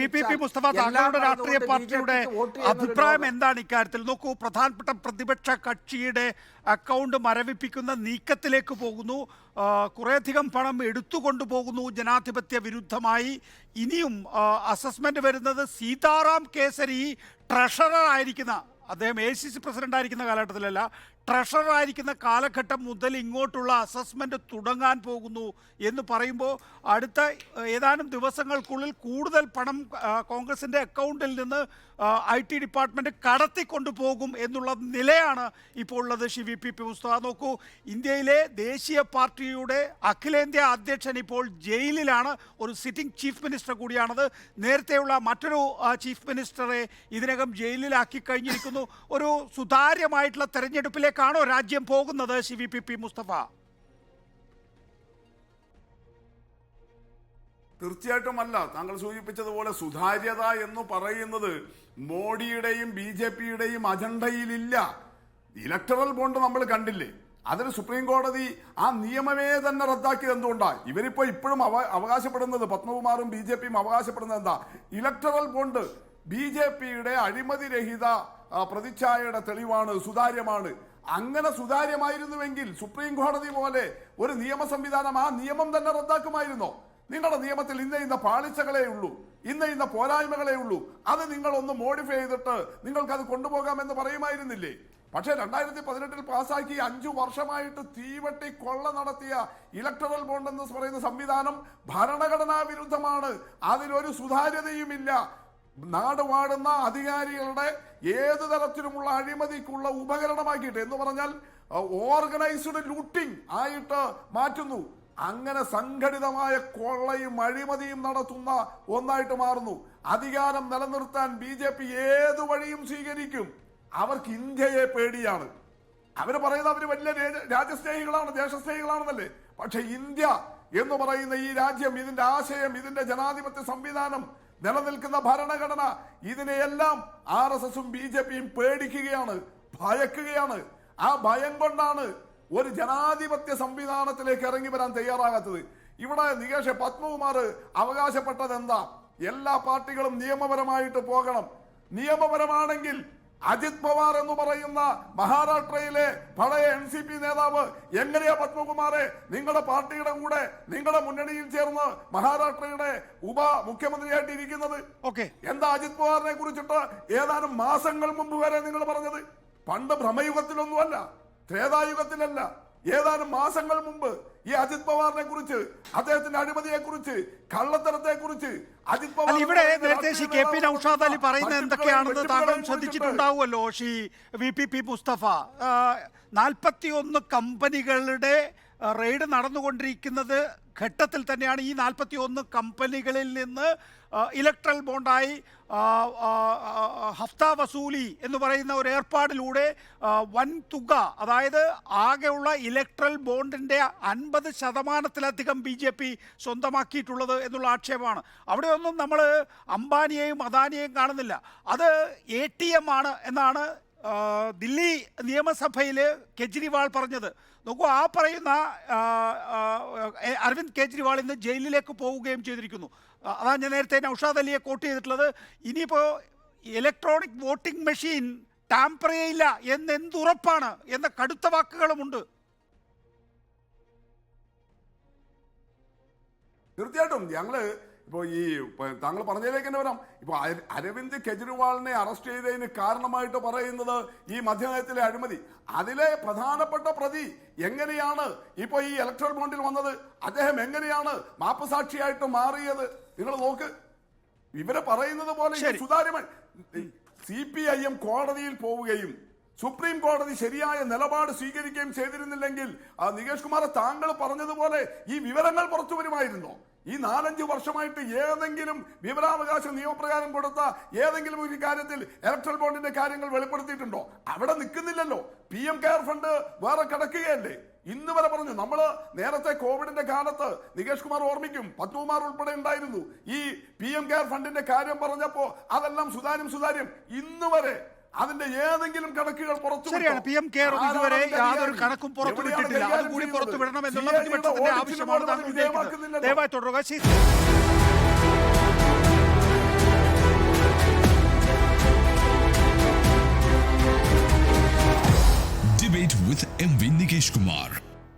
V P P Mustafa താങ്കളുടെ രാഷ്ട്രീയ പാർട്ടിയുടെ അഭിപ്രായം എന്താണ് ഇക്കാര്യത്തിൽ? നോക്കൂ പ്രധാനപ്പെട്ട പ്രതിപക്ഷ കക്ഷിയുടെ അക്കൗണ്ട് മരവിപ്പിക്കുന്ന നീക്കത്തിലേക്ക് പോകുന്നു. കുറേയധികം പണം എടുത്തുകൊണ്ടു പോകുന്നു ജനാധിപത്യ വിരുദ്ധമായി. ഇനിയും അസസ്മെന്റ് വരുന്നത് സീതാറാം കേസരി ട്രഷറർ ആയിരിക്കുന്ന അദ്ദേഹം എ സി സി പ്രസിഡന്റ് ആയിരിക്കുന്ന കാലഘട്ടത്തിലല്ല ട്രഷറർ ആയിരിക്കുന്ന കാലഘട്ടം മുതൽ ഇങ്ങോട്ടുള്ള അസസ്മെന്റ് തുടങ്ങാൻ പോകുന്നു എന്ന് പറയുമ്പോൾ അടുത്ത ഏതാനും ദിവസങ്ങൾക്കുള്ളിൽ കൂടുതൽ പണം കോൺഗ്രസിന്റെ അക്കൗണ്ടിൽ നിന്ന് ഐ ടി ഡിപ്പാർട്ട്മെന്റ് കടത്തിക്കൊണ്ടു പോകും എന്നുള്ള നിലയാണ് ഇപ്പോൾ ഉള്ളത് Shri V P P Mustafa. നോക്കൂ ഇന്ത്യയിലെ ദേശീയ പാർട്ടിയുടെ അഖിലേന്ത്യാ അധ്യക്ഷൻ ഇപ്പോൾ ജയിലിലാണ്. ഒരു സിറ്റിംഗ് ചീഫ് മിനിസ്റ്റർ കൂടിയാണത്. നേരത്തെയുള്ള മറ്റൊരു ചീഫ് മിനിസ്റ്ററെ ഇതിനകം ജയിലിലാക്കി കഴിഞ്ഞിരിക്കുന്നു. ഒരു സുതാര്യമായിട്ടുള്ള തെരഞ്ഞെടുപ്പിലേക്കാണോ രാജ്യം പോകുന്നത്? Shri V P P Mustafa. തീർച്ചയായിട്ടും അല്ല. താങ്കൾ സൂചിപ്പിച്ചതുപോലെ സുതാര്യത എന്ന് പറയുന്നത് മോഡിയുടെയും ബി ജെ പിയുടെയും അജണ്ടയിലില്ല. ഇലക്ടറൽ ബോണ്ട് നമ്മൾ കണ്ടില്ലേ? അതിന് സുപ്രീം കോടതി ആ നിയമമേ തന്നെ റദ്ദാക്കിയത് എന്തുകൊണ്ടാ? ഇവരിപ്പോ ഇപ്പോഴും അവ അവകാശപ്പെടുന്നത് പത്മകുമാറും ബി ജെ പിയും അവകാശപ്പെടുന്നത് എന്താ? ഇലക്ടറൽ ബോണ്ട് ബി ജെ പിയുടെ അഴിമതിരഹിത പ്രതിച്ഛായയുടെ തെളിവാണ് സുതാര്യമാണ്. അങ്ങനെ സുതാര്യമായിരുന്നുവെങ്കിൽ സുപ്രീം കോടതി പോലെ ഒരു നിയമ സംവിധാനം ആ നിയമം തന്നെ റദ്ദാക്കുമായിരുന്നോ? നിങ്ങളുടെ നിയമത്തിൽ ഇന്ന ഇന്ന പാളിച്ചകളേ ഉള്ളൂ ഇന്ന ഇന്ന പോരായ്മകളേ ഉള്ളൂ. അത് നിങ്ങൾ ഒന്ന് മോഡിഫൈ ചെയ്തിട്ട് നിങ്ങൾക്ക് അത് കൊണ്ടുപോകാമെന്ന് പറയുമായിരുന്നില്ലേ? പക്ഷേ രണ്ടായിരത്തി പതിനെട്ടിൽ പാസ്സാക്കി അഞ്ചു വർഷമായിട്ട് തീവട്ടി കൊള്ള നടത്തിയ ഇലക്ടറൽ ബോണ്ട് എന്ന് പറയുന്ന സംവിധാനം ഭരണഘടനാ വിരുദ്ധമാണ്. അതിലൊരു സുതാര്യതയുമില്ല. നാട് വാടുന്ന അധികാരികളുടെ ഏത് തരത്തിലുമുള്ള അഴിമതിക്കുള്ള ഉപകരണമാക്കിയിട്ട് എന്ന് പറഞ്ഞാൽ ഓർഗനൈസ്ഡ് ലൂട്ടിംഗ് ആയിട്ട് മാറ്റുന്നു. അങ്ങനെ സംഘടിതമായ കൊള്ളയും അഴിമതിയും നടത്തുന്ന ഒന്നായിട്ട് മാറുന്നു. അധികാരം നിലനിർത്താൻ ബി ജെ പി ഏത് വഴിയും സ്വീകരിക്കും. അവർക്ക് ഇന്ത്യയെ പേടിയാണ്. അവർ പറയുന്നത് അവർ വലിയ രാജ്യസ്നേഹികളാണ് ദേശസ്നേഹികളാണെന്നല്ലേ? പക്ഷെ ഇന്ത്യ എന്ന് പറയുന്ന ഈ രാജ്യം ഇതിന്റെ ആശയം ഇതിന്റെ ജനാധിപത്യ സംവിധാനം നിലനിൽക്കുന്ന ഭരണഘടന ഇതിനെയെല്ലാം ആർ എസ് എസും ബി ജെ പിയും പേടിക്കുകയാണ് ഭയക്കുകയാണ്. ആ ഭയം കൊണ്ടാണ് ഒരു ജനാധിപത്യ സംവിധാനത്തിലേക്ക് ഇറങ്ങി വരാൻ തയ്യാറാകാത്തത്. ഇവിടെ നികേഷ് പത്മകുമാർ അവകാശപ്പെട്ടത് എന്താ എല്ലാ പാർട്ടികളും നിയമപരമായിട്ട് പോകണം. നിയമപരമാണെങ്കിൽ അജിത് പവാർ എന്ന് പറയുന്ന മഹാരാഷ്ട്രയിലെ പഴയ എൻ സി പി നേതാവ് എങ്ങനെയാ പത്മകുമാറെ നിങ്ങളുടെ പാർട്ടിയുടെ കൂടെ നിങ്ങളുടെ മുന്നണിയിൽ ചേർന്ന് മഹാരാഷ്ട്രയുടെ ഉപ മുഖ്യമന്ത്രിയായിട്ട് ഇരിക്കുന്നത് ഓക്കെ. എന്താ അജിത് പവാറിനെ കുറിച്ചിട്ട് ഏതാനും മാസങ്ങൾ മുമ്പ് വരെ നിങ്ങൾ പറഞ്ഞത്? പണ്ട് ഭ്രമയുഗത്തിലൊന്നുമല്ല ത്രേതായുഗത്തിലല്ല. ഏതാനും മാസങ്ങൾ മുമ്പ് ഈ അജിത് പവാറിനെ കുറിച്ച് അദ്ദേഹത്തിന്റെ അഴിമതിയെ കുറിച്ച് കള്ളത്തരത്തെ കുറിച്ച് അജിത് പവാർ ഇവിടെ നേരത്തെ ശ്രീ കെ പി നൌഷാദ് അലി പറയുന്നത് എന്തൊക്കെയാണെന്ന് താങ്കളും ശ്രദ്ധിച്ചിട്ടുണ്ടാവുമല്ലോ Shri V P P Mustafa. നാൽപ്പത്തി ഒന്ന് കമ്പനികളുടെ റെയ്ഡ് നടന്നുകൊണ്ടിരിക്കുന്നത് ഘട്ടത്തിൽ തന്നെയാണ്. ഈ നാൽപ്പത്തി ഒന്ന് കമ്പനികളിൽ നിന്ന് ഇലക്ട്രൽ ബോണ്ടായി ഹഫ്ത വസൂലി എന്ന് പറയുന്ന ഒരു ഏർപ്പാടിലൂടെ വൻ തുക അതായത് ആകെയുള്ള ഇലക്ട്രൽ ബോണ്ടിന്റെ അൻപത് ശതമാനത്തിലധികം ബി ജെ പി സ്വന്തമാക്കിയിട്ടുള്ളത് എന്നുള്ള ആക്ഷേപമാണ്. അവിടെയൊന്നും നമ്മൾ അംബാനിയെയും അദാനിയെയും കാണുന്നില്ല. അത് എ ടി എം ആണ് എന്നാണ് ദില്ലി നിയമസഭയിൽ കെജ്രിവാൾ പറഞ്ഞത്. നോക്കൂ ആ പറയുന്ന അരവിന്ദ് കെജ്രിവാൾ ഇന്ന് ജയിലിലേക്ക് പോവുകയും ചെയ്തിരിക്കുന്നു. അതാ ഞാൻ നേരത്തെ നൌഷാദ് അലിയെ കോട്ട് ചെയ്തിട്ടുള്ളത്. ഇനിയിപ്പോൾ ഇലക്ട്രോണിക് വോട്ടിംഗ് മെഷീൻ ടാമ്പർ ചെയ്യില്ല എന്ന് എന്തുറപ്പാണ് എന്ന കടുത്ത വാക്കുകളുമുണ്ട്. തീർച്ചയായിട്ടും ഞങ്ങൾ ഇപ്പോ ഈ താങ്കൾ പറഞ്ഞതിലേക്ക് തന്നെ വരാം. ഇപ്പോൾ അരവിന്ദ് കെജ്രിവാളിനെ അറസ്റ്റ് ചെയ്തതിന് കാരണമായിട്ട് പറയുന്നത് ഈ മധ്യനയത്തിലെ അഴിമതി. അതിലെ പ്രധാനപ്പെട്ട പ്രതി എങ്ങനെയാണ് ഇപ്പോൾ ഈ ഇലക്ട്രൽ ബോണ്ടിൽ വന്നത്? അദ്ദേഹം എങ്ങനെയാണ് മാപ്പസാക്ഷിയായിട്ട് മാറിയത്? നിങ്ങൾ നോക്ക്. ഇവരെ പറയുന്നത് പോലെ. സുതാര്യമായി. സി പി ഐ എം കോടതിയിൽ പോവുകയും സുപ്രീം കോടതി ശരിയായ നിലപാട് സ്വീകരിക്കുകയും ചെയ്തിരുന്നില്ലെങ്കിൽ നികേഷ് കുമാർ താങ്കൾ പറഞ്ഞതുപോലെ ഈ വിവരങ്ങൾ പുറത്തു വരുമായിരുന്നോ. ഈ നാലഞ്ച് വർഷമായിട്ട് ഏതെങ്കിലും വിവരാവകാശ നിയമപ്രകാരം കൊടുത്ത ഏതെങ്കിലും ഒരു കാര്യത്തിൽ ഇലക്ട്രൽ ബോണ്ടിന്റെ കാര്യങ്ങൾ വെളിപ്പെടുത്തിയിട്ടുണ്ടോ? അവിടെ നിൽക്കുന്നില്ലല്ലോ. പി എം കെയർ ഫണ്ട് വേറെ കിടക്കുകയല്ലേ. ഇന്ന് വരെ പറഞ്ഞു നമ്മൾ നേരത്തെ കോവിഡിന്റെ കാലത്ത് നികേഷ് കുമാർ ഓർമ്മിക്കും പത്മകുമാർ ഉൾപ്പെടെ ഉണ്ടായിരുന്നു. ഈ പി എം കെയർ ഫണ്ടിന്റെ കാര്യം പറഞ്ഞപ്പോ അതെല്ലാം സുതാര്യം സുതാര്യം. ഇന്ന് വരെ അതിന്റെ ഏതെങ്കിലും കണക്കുകൾ പുറത്തു ശരിയാണ് പി എം കെയർ ഇതുവരെ യാതൊരു കണക്കും പുറത്തു വിട്ടിട്ടില്ല. അതുകൂടി പുറത്തുവിടണം എന്നുള്ള പ്രതിപക്ഷത്തിന്റെ ആവശ്യമാണ് താങ്കൾ ഉന്നയിക്കുന്നത്. ദയവായി തുടരുക.